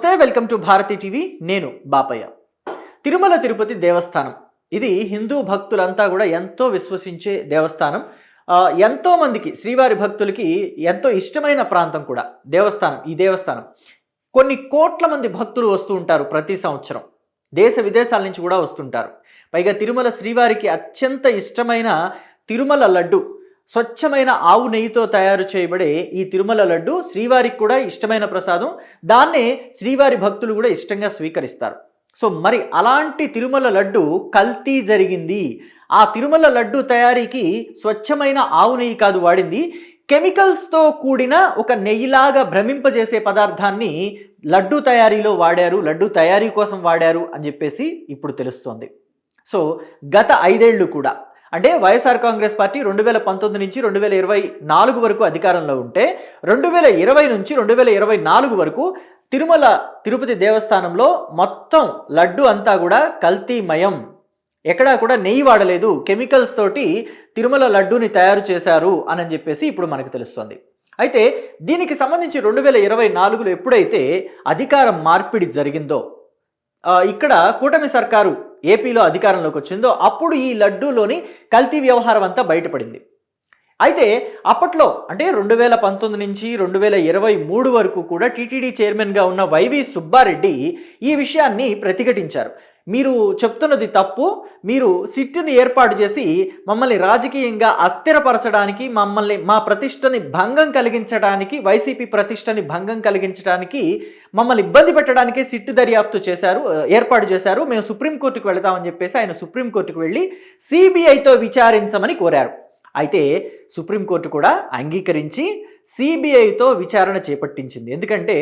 నమస్తే welcome to Bharati TV. నేను బాపయ్య. తిరుమల తిరుపతి దేవస్థానం. ఇది హిందూ భక్తులంతా కూడా ఎంతో విశ్వసించే దేవస్థానం. ఎంతో మందికి శ్రీవారి భక్తులకి ఎంతో ఇష్టమైన ప్రాంతం కూడా దేవస్థానం ఈ దేవస్థానం. కొన్ని కోట్ల మంది భక్తులు వస్తూ ఉంటారు ప్రతి సంవత్సరం. దేశ విదేశాల నుంచి కూడా వస్తుంటారు. పైగా తిరుమల శ్రీవారికి అత్యంత ఇష్టమైన తిరుమల లడ్డు స్వచ్ఛమైన ఆవు నెయ్యితో తయారు చేయబడే ఈ తిరుమల లడ్డు శ్రీవారికి కూడా ఇష్టమైన ప్రసాదం. దాన్నే శ్రీవారి భక్తులు కూడా ఇష్టంగా స్వీకరిస్తారు. సో మరి అలాంటి తిరుమల లడ్డు కల్తీ జరిగింది. ఆ తిరుమల లడ్డు తయారీకి స్వచ్ఛమైన ఆవు నెయ్యి కాదు వాడింది. కెమికల్స్తో కూడిన ఒక నెయ్యిలాగా భ్రమింపజేసే పదార్థాన్ని లడ్డు తయారీలో వాడారు లడ్డు తయారీ కోసం వాడారు అని చెప్పేసి ఇప్పుడు తెలుస్తోంది. సో గత ఐదేళ్ళు కూడా అంటే వైఎస్ఆర్ కాంగ్రెస్ పార్టీ రెండు వేల పంతొమ్మిది నుంచి రెండు వేల ఇరవై నాలుగు వరకు అధికారంలో ఉంటే రెండు వేల ఇరవై నుంచి రెండు వేల ఇరవై నాలుగు వరకు తిరుమల తిరుపతి దేవస్థానంలో మొత్తం లడ్డు అంతా కూడా కల్తీమయం. ఎక్కడా కూడా నెయ్యి వాడలేదు. కెమికల్స్ తోటి తిరుమల లడ్డూని తయారు చేశారు అని చెప్పేసి ఇప్పుడు మనకు తెలుస్తుంది. అయితే దీనికి సంబంధించి రెండు వేల ఇరవై నాలుగులో ఎప్పుడైతే అధికారం మార్పిడి జరిగిందో ఇక్కడ కూటమి సర్కారు ఏపీలో అధికారంలోకి వచ్చిందో అప్పుడు ఈ లడ్డూలోని కల్తీ వ్యవహారం అంతా బయటపడింది. అయితే అప్పట్లో అంటే రెండు వేల పంతొమ్మిది నుంచి రెండు వేల ఇరవై మూడు వరకు కూడా టీటీడీ చైర్మన్గా ఉన్న వైవి సుబ్బారెడ్డి ఈ విషయాన్ని ప్రతిఘటించారు. మీరు చెప్తున్నది తప్పు మీరు సిట్టుని ఏర్పాటు చేసి మమ్మల్ని రాజకీయంగా అస్థిరపరచడానికి మమ్మల్ని మా ప్రతిష్టని భంగం కలిగించడానికి వైసీపీ ప్రతిష్టని భంగం కలిగించడానికి మమ్మల్ని ఇబ్బంది పెట్టడానికి సిట్టు దర్యాప్తు చేశారు ఏర్పాటు చేశారు. మేము సుప్రీంకోర్టుకు వెళతామని చెప్పేసి ఆయన సుప్రీంకోర్టుకు వెళ్ళి సిబిఐతో విచారించమని కోరారు. అయితే సుప్రీంకోర్టు కూడా అంగీకరించి సిబిఐతో విచారణ చేపట్టించింది. ఎందుకంటే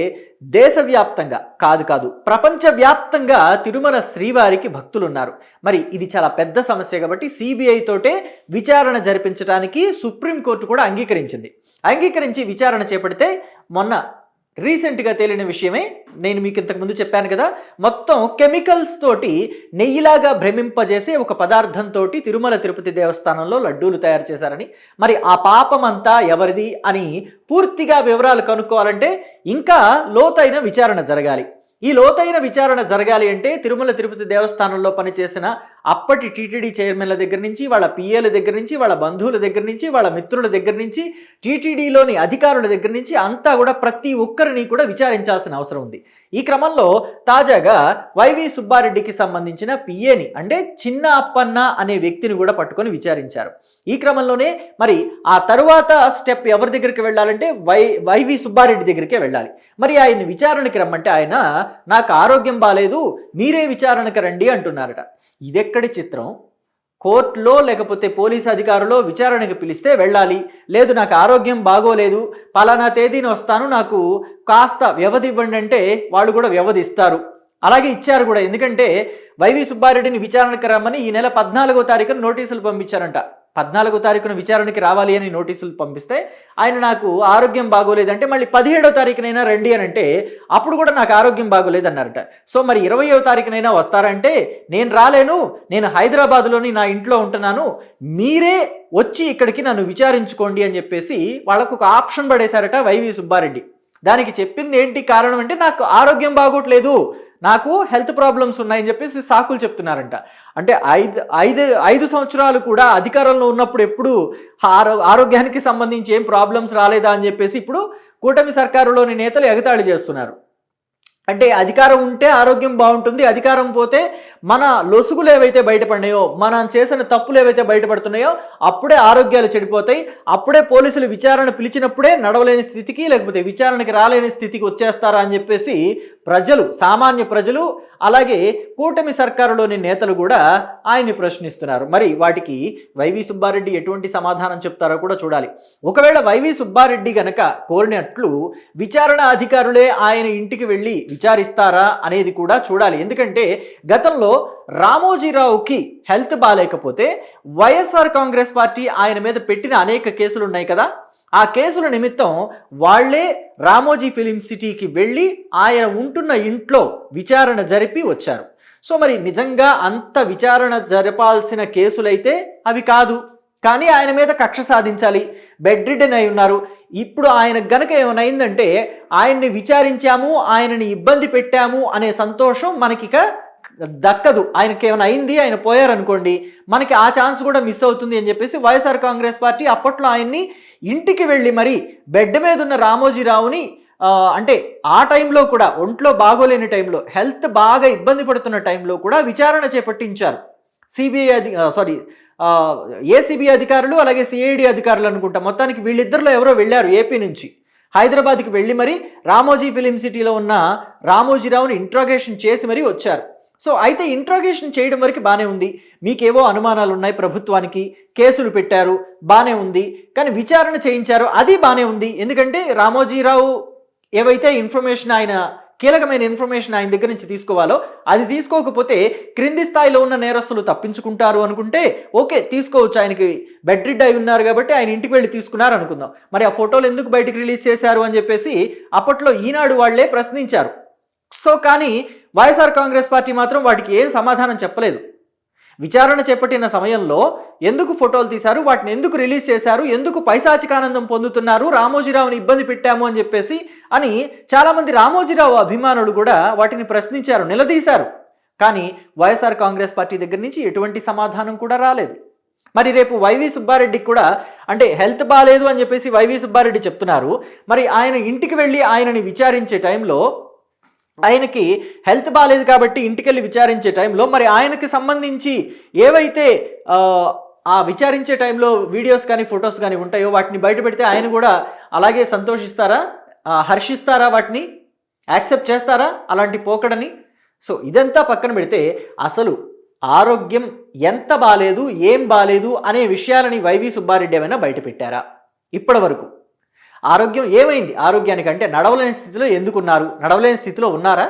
దేశవ్యాప్తంగా కాదు కాదు ప్రపంచవ్యాప్తంగా తిరుమల శ్రీవారికి భక్తులున్నారు. మరి ఇది చాలా పెద్ద సమస్య కాబట్టి సిబిఐ తోటే విచారణ జరిపించడానికి సుప్రీంకోర్టు కూడా అంగీకరించింది. అంగీకరించి విచారణ చేపడితే మొన్న రీసెంట్గా తేలిన విషయమే నేను మీకు ఇంతకు ముందు చెప్పాను కదా మొత్తం కెమికల్స్ తోటి నెయ్యిలాగా భ్రమింపజేసే ఒక పదార్థంతో తిరుమల తిరుపతి దేవస్థానంలో లడ్డూలు తయారు చేశారని. మరి ఆ పాపం అంతా ఎవరిది అని పూర్తిగా వివరాలు కనుక్కోవాలంటే ఇంకా లోతైన విచారణ జరగాలి. ఈ లోతైన విచారణ జరగాలి అంటే తిరుమల తిరుపతి దేవస్థానంలో పనిచేసిన అప్పటి టీటీడీ చైర్మన్ల దగ్గర నుంచి వాళ్ళ పిఏల దగ్గర నుంచి వాళ్ళ బంధువుల దగ్గర నుంచి వాళ్ళ మిత్రుల దగ్గర నుంచి టీటీడీలోని అధికారుల దగ్గర నుంచి అంతా కూడా ప్రతి ఒక్కరిని కూడా విచారించాల్సిన అవసరం ఉంది. ఈ క్రమంలో తాజాగా వైవి సుబ్బారెడ్డికి సంబంధించిన పిఏని అంటే చిన్న అప్పన్న అనే వ్యక్తిని కూడా పట్టుకొని విచారించారు. ఈ క్రమంలోనే మరి ఆ తరువాత స్టెప్ ఎవరి దగ్గరికి వెళ్ళాలంటే వై వైవి సుబ్బారెడ్డి దగ్గరికే వెళ్ళాలి. మరి ఆయన విచారణకి రమ్మంటే ఆయన నాకు ఆరోగ్యం బాగాలేదు మీరే విచారణకి రండి అంటున్నారట. ఇదెక్కడి చిత్రం? కోర్టులో లేకపోతే పోలీస్ అధికారులో విచారణకు పిలిస్తే వెళ్ళాలి. లేదు నాకు ఆరోగ్యం బాగోలేదు. పలానా తేదీని వస్తాను. నాకు కాస్త వ్యవధి ఇవ్వండి అంటే వాళ్ళు కూడా వ్యవధి ఇస్తారు అలాగే ఇచ్చారు కూడా. ఎందుకంటే వైవి సుబ్బారెడ్డిని విచారణకు రమ్మని ఈ నెల పద్నాలుగో తారీఖున నోటీసులు పంపించారంట. పద్నాలుగో తారీఖున విచారణకి రావాలి అని నోటీసులు పంపిస్తే ఆయన నాకు ఆరోగ్యం బాగోలేదంటే మళ్ళీ పదిహేడో తారీఖునైనా రండి అని అంటే అప్పుడు కూడా నాకు ఆరోగ్యం బాగోలేదన్నారట. సో మరి ఇరవయో తారీఖునైనా వస్తారంటే నేను రాలేను నేను హైదరాబాద్లోని నా ఇంట్లో ఉంటున్నాను మీరే వచ్చి ఇక్కడికి నన్ను విచారించుకోండి అని చెప్పేసి వాళ్ళకు ఒక ఆప్షన్ పడేశారట వైవి సుబ్బారెడ్డి. దానికి చెప్పింది ఏంటి కారణం అంటే నాకు ఆరోగ్యం బాగోట్లేదు నాకు హెల్త్ ప్రాబ్లమ్స్ ఉన్నాయని చెప్పేసి సాకులు చెప్తున్నారంట. అంటే ఐదు ఐదు ఐదు సంవత్సరాలు కూడా అధికారంలో ఉన్నప్పుడు ఎప్పుడు ఆరో ఆరోగ్యానికి సంబంధించి ఏం ప్రాబ్లమ్స్ రాలేదా అని చెప్పేసి ఇప్పుడు కూటమి సర్కారులోని నేతలు ఎగతాళి చేస్తున్నారు. అంటే అధికారం ఉంటే ఆరోగ్యం బాగుంటుంది అధికారం పోతే మన లొసుగులు ఏవైతే బయటపడినాయో మనం చేసిన తప్పులు ఏవైతే బయటపడుతున్నాయో అప్పుడే ఆరోగ్యాలు చెడిపోతాయి అప్పుడే పోలీసులు విచారణ పిలిచినప్పుడే నడవలేని స్థితికి లేకపోతే విచారణకి రాలేని స్థితికి వచ్చేస్తారా అని చెప్పేసి ప్రజలు సామాన్య ప్రజలు అలాగే కూటమి సర్కారులోని నేతలు కూడా ఆయన్ని ప్రశ్నిస్తున్నారు. మరి వాటికి వైవి సుబ్బారెడ్డి ఎటువంటి సమాధానం చెప్తారో కూడా చూడాలి. ఒకవేళ వైవి సుబ్బారెడ్డి గనక కోరినట్లు విచారణ అధికారులే ఆయన ఇంటికి వెళ్ళి విచారిస్తారా అనేది కూడా చూడాలి. ఎందుకంటే గతంలో రామోజీరావుకి హెల్త్ బాగాలేకపోతే వైఎస్ఆర్ కాంగ్రెస్ పార్టీ ఆయన మీద పెట్టిన అనేక కేసులు ఉన్నాయి కదా. ఆ కేసుల నిమిత్తం వాళ్ళే రామోజీ ఫిలిం సిటీకి వెళ్ళి ఆయన ఉంటున్న ఇంట్లో విచారణ జరిపి వచ్చారు. సో మరి నిజంగా అంత విచారణ జరపాల్సిన కేసులైతే అవి కాదు. కానీ ఆయన మీద కక్ష సాధించాలి. బెడ్ రిడన్ అయి ఉన్నారు. ఇప్పుడు ఆయన గనక ఏమైనా అయిందంటే ఆయన్ని విచారించాము ఆయనని ఇబ్బంది పెట్టాము అనే సంతోషం మనకిక దక్కదు. ఆయనకి ఏమైనా అయింది? ఆయన పోయారనుకోండి మనకి ఆ ఛాన్స్ కూడా మిస్ అవుతుంది అని చెప్పేసి వైఎస్ఆర్ కాంగ్రెస్ పార్టీ అప్పట్లో ఆయన్ని ఇంటికి వెళ్ళి మరి బెడ్ మీద ఉన్న రామోజీరావుని అంటే ఆ టైంలో కూడా ఒంట్లో బాగోలేని టైంలో హెల్త్ బాగా ఇబ్బంది పడుతున్న టైంలో కూడా విచారణ చేపట్టించారు. సిబిఐ అధి సారీ ఏసీబీ అధికారులు అలాగే సిఐడి అధికారులు అనుకుంటా మొత్తానికి వీళ్ళిద్దరిలో ఎవరో వెళ్ళారు ఏపీ నుంచి. హైదరాబాద్కి వెళ్ళి మరి రామోజీ ఫిలిం సిటీలో ఉన్న రామోజీరావుని ఇంట్రాగేషన్ చేసి మరీ వచ్చారు. సో అయితే ఇంట్రోగేషన్ చేయడం వరకు బాగానే ఉంది. మీకేవో అనుమానాలు ఉన్నాయి ప్రభుత్వానికి కేసులు పెట్టారు బాగానే ఉంది. కానీ విచారణ చేయించారు అది బాగానే ఉంది. ఎందుకంటే రామోజీరావు ఏవైతే ఇన్ఫర్మేషన్ ఆయన కీలకమైన ఇన్ఫర్మేషన్ ఆయన దగ్గర నుంచి తీసుకోవాలో అది తీసుకోకపోతే క్రింది స్థాయిలో ఉన్న నేరస్తులు తప్పించుకుంటారు అనుకుంటే ఓకే తీసుకోవచ్చు. ఆయనకి బెడ్ రిడ్ అయి ఉన్నారు కాబట్టి ఆయన ఇంటికి వెళ్ళి తీసుకున్నారు అనుకుందాం. మరి ఆ ఫోటోలు ఎందుకు బయటకు రిలీజ్ చేశారు అని చెప్పేసి అప్పట్లో ఈనాడు వాళ్ళే ప్రశ్నించారు. సో కానీ వైఎస్ఆర్ కాంగ్రెస్ పార్టీ మాత్రం వాటికి ఏం సమాధానం చెప్పలేదు. విచారణ చేపట్టిన సమయంలో ఎందుకు ఫోటోలు తీశారు వాటిని ఎందుకు రిలీజ్ చేశారు ఎందుకు పైశాచికానందం పొందుతున్నారు రామోజీరావుని ఇబ్బంది పెట్టాము అని చెప్పేసి అని చాలామంది రామోజీరావు అభిమానులు కూడా వాటిని ప్రశ్నించారు నిలదీశారు. కానీ వైఎస్ఆర్ కాంగ్రెస్ పార్టీ దగ్గర నుంచి ఎటువంటి సమాధానం కూడా రాలేదు. మరి రేపు వైవి సుబ్బారెడ్డికి కూడా అంటే హెల్త్ బాగాలేదు అని చెప్పేసి వైవి సుబ్బారెడ్డి చెప్తున్నారు. మరి ఆయన ఇంటికి వెళ్ళి ఆయనని విచారించే టైంలో ఆయనకి హెల్త్ బాగాలేదు కాబట్టి ఇంటికెళ్ళి విచారించే టైంలో మరి ఆయనకి సంబంధించి ఏవైతే ఆ, విచారించే టైంలో వీడియోస్ కానీ ఫొటోస్ కానీ ఉంటాయో వాటిని బయట పెడితే ఆయన కూడా అలాగే సంతోషిస్తారా? హర్షిస్తారా వాటిని? యాక్సెప్ట్ చేస్తారా అలాంటి పోకడని? సో ఇదంతా పక్కన పెడితే అసలు ఆరోగ్యం ఎంత బాలేదు ఏం బాలేదు అనే విషయాలని వైవి సుబ్బారెడ్డి ఏమైనా బయట పెట్టారా? ఇప్పటి వరకు. ఆరోగ్యం ఏమైంది? ఆరోగ్యానికి అంటే నడవలేని స్థితిలో ఎందుకున్నారు? నడవలేని స్థితిలో ఉన్నారా?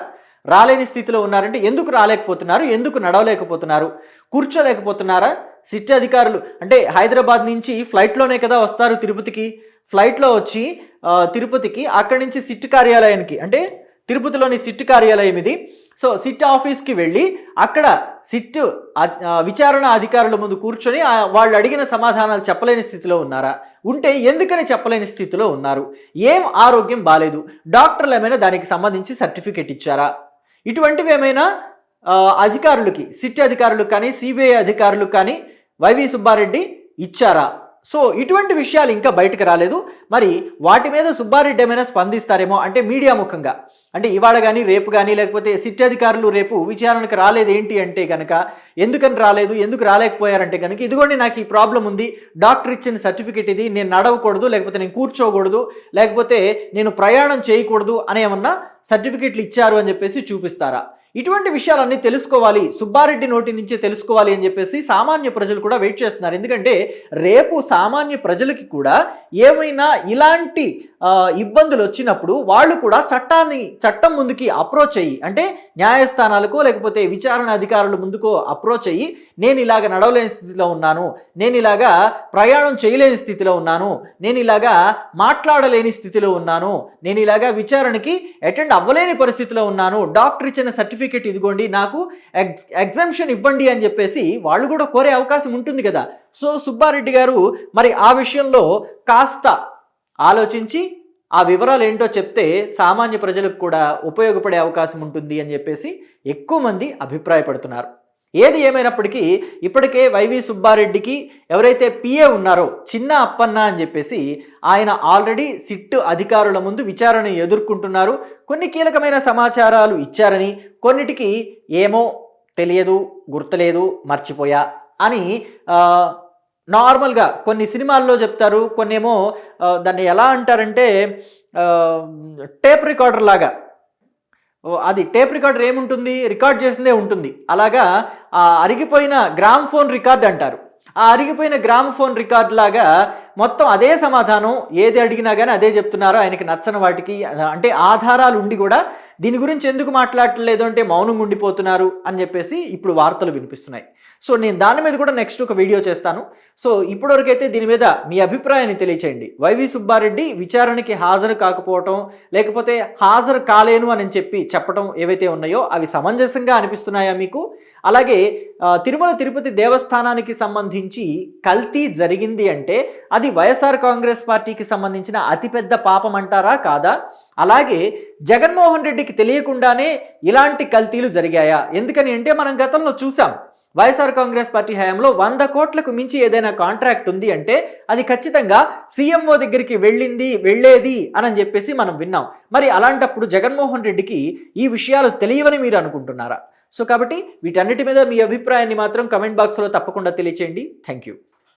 రాలేని స్థితిలో ఉన్నారంటే ఎందుకు రాలేకపోతున్నారు? ఎందుకు నడవలేకపోతున్నారు? కూర్చోలేకపోతున్నారా? సిట్ అధికారులు అంటే హైదరాబాద్ నుంచి ఫ్లైట్లోనే కదా వస్తారు తిరుపతికి. ఫ్లైట్లో వచ్చి తిరుపతికి అక్కడి నుంచి సిట్ కార్యాలయానికి అంటే తిరుపతిలోని సిట్ కార్యాలయం ఇది. సో సిట్ ఆఫీస్కి వెళ్ళి అక్కడ సిట్ విచారణ అధికారుల ముందు కూర్చొని వాళ్ళు అడిగిన సమాధానాలు చెప్పలేని స్థితిలో ఉన్నారా? ఉంటే ఎందుకని చెప్పలేని స్థితిలో ఉన్నారు? ఏం ఆరోగ్యం బాలేదు? డాక్టర్లు ఏమైనా దానికి సంబంధించి సర్టిఫికేట్ ఇచ్చారా? ఇటువంటివి ఏమైనా అధికారులకి సిట్ అధికారులకు కానీ సిబిఐ అధికారులకు కానీ వైవి సుబ్బారెడ్డి ఇచ్చారా? సో ఇటువంటి విషయాలు ఇంకా బయటకు రాలేదు. మరి వాటి మీద సుబ్బారెడ్డి ఏమైనా స్పందిస్తారేమో అంటే మీడియా ముఖంగా. అంటే ఇవాళ కానీ రేపు కానీ లేకపోతే సిట్ అధికారులు రేపు విచారణకు రాలేదు ఏంటి అంటే కనుక ఎందుకని రాలేదు ఎందుకు రాలేకపోయారంటే కనుక ఇదిగోండి నాకు ఈ ప్రాబ్లం ఉంది డాక్టర్ ఇచ్చిన సర్టిఫికేట్ ఇది నేను నడవకూడదు లేకపోతే నేను కూర్చోకూడదు లేకపోతే నేను ప్రయాణం చేయకూడదు అని ఏమన్నా సర్టిఫికెట్లు ఇచ్చారు అని చెప్పేసి చూపిస్తారా? ఇటువంటి విషయాలన్నీ తెలుసుకోవాలి సుబ్బారెడ్డి నోటి నుంచే తెలుసుకోవాలి అని చెప్పేసి సామాన్య ప్రజలు కూడా వెయిట్ చేస్తున్నారు. ఎందుకంటే రేపు సామాన్య ప్రజలకి కూడా ఏమైనా ఇలాంటి ఇబ్బందులు వచ్చినప్పుడు వాళ్ళు కూడా చట్టాన్ని చట్టం ముందుకి అప్రోచ్ అయ్యి అంటే న్యాయస్థానాలకు లేకపోతే విచారణ అధికారుల ముందుకు అప్రోచ్ అయ్యి నేను ఇలాగ నడవలేని స్థితిలో ఉన్నాను నేను ఇలాగా ప్రయాణం చేయలేని స్థితిలో ఉన్నాను నేను ఇలాగా మాట్లాడలేని స్థితిలో ఉన్నాను నేను ఇలాగా విచారణకి అటెండ్ అవ్వలేని పరిస్థితిలో ఉన్నాను డాక్టర్ ఇచ్చిన సర్టిఫికేట్ ఇదిగోండి నాకు ఎగ్జ్ ఎగ్జామ్షన్ ఇవ్వండి అని చెప్పేసి వాళ్ళు కూడా కోరే అవకాశం ఉంటుంది కదా. సో సుబ్బారెడ్డి గారు మరి ఆ విషయంలో కాస్త ఆలోచించి ఆ వివరాలు ఏంటో చెప్తే సామాన్య ప్రజలకు కూడా ఉపయోగపడే అవకాశం ఉంటుంది అని చెప్పేసి ఎక్కువ మంది అభిప్రాయపడుతున్నారు. ఏది ఏమైనప్పటికీ ఇప్పటికే వైవి సుబ్బారెడ్డికి ఎవరైతే పిఏ ఉన్నారో చిన్న అప్పన్న అని చెప్పేసి ఆయన ఆల్రెడీ సిట్ అధికారుల ముందు విచారణ ఎదుర్కొంటున్నారు. కొన్ని కీలకమైన సమాచారాలు ఇచ్చారని కొన్నిటికి ఏమో తెలియదు గుర్తులేదు మర్చిపోయా అని నార్మల్గా కొన్ని సినిమాల్లో చెప్తారు కొన్ని ఏమో దాన్ని ఎలా అంటారంటే టేప్ రికార్డర్ లాగా అది టేప్ రికార్డర్ ఏముంటుంది? రికార్డ్ చేసిందే ఉంటుంది. అలాగా ఆ అరిగిపోయిన గ్రామ్ ఫోన్ రికార్డ్ అంటారు. ఆ అరిగిపోయిన గ్రామ్ ఫోన్ రికార్డ్ లాగా మొత్తం అదే సమాధానం ఏది అడిగినా కానీ అదే చెప్తున్నారో. ఆయనకి నచ్చని వాటికి అంటే ఆధారాలు ఉండి కూడా దీని గురించి ఎందుకు మాట్లాడలేదు అంటే మౌనంగా ఉండిపోతున్నారు అని చెప్పేసి ఇప్పుడు వార్తలు వినిపిస్తున్నాయి. సో నేను దాని మీద కూడా నెక్స్ట్ ఒక వీడియో చేస్తాను. సో ఇప్పటివరకైతే దీని మీద మీ అభిప్రాయాన్ని తెలియచేయండి. వైవి సుబ్బారెడ్డి విచారణకి హాజరు కాకపోవటం లేకపోతే హాజరు కాలేను అని చెప్పి చెప్పడం ఏవైతే ఉన్నాయో అవి సమంజసంగా అనిపిస్తున్నాయా మీకు? అలాగే తిరుమల తిరుపతి దేవస్థానానికి సంబంధించి సంబంధించి కల్తీ జరిగింది అంటే అది వైఎస్ఆర్ కాంగ్రెస్ పార్టీకి సంబంధించిన అతిపెద్ద పాపం అంటారా కాదా? అలాగే జగన్మోహన్ రెడ్డికి తెలియకుండానే ఇలాంటి కల్తీలు జరిగాయా? ఎందుకని అంటే మనం గతంలో చూసాం వైఎస్ఆర్ కాంగ్రెస్ పార్టీ హయాంలో వంద కోట్లకు మించి ఏదైనా కాంట్రాక్ట్ ఉంది అంటే అది ఖచ్చితంగా సీఎంఓ దగ్గరికి వెళ్ళింది వెళ్ళేది అని చెప్పేసి మనం విన్నాం. మరి అలాంటప్పుడు జగన్మోహన్ రెడ్డికి ఈ విషయాలు తెలియవని మీరు అనుకుంటున్నారా? సో కాబట్టి వీటన్నిటి మీద మీ అభిప్రాయాన్ని మాత్రం కమెంట్ బాక్స్లో తప్పకుండా తెలియచేయండి. Thank you.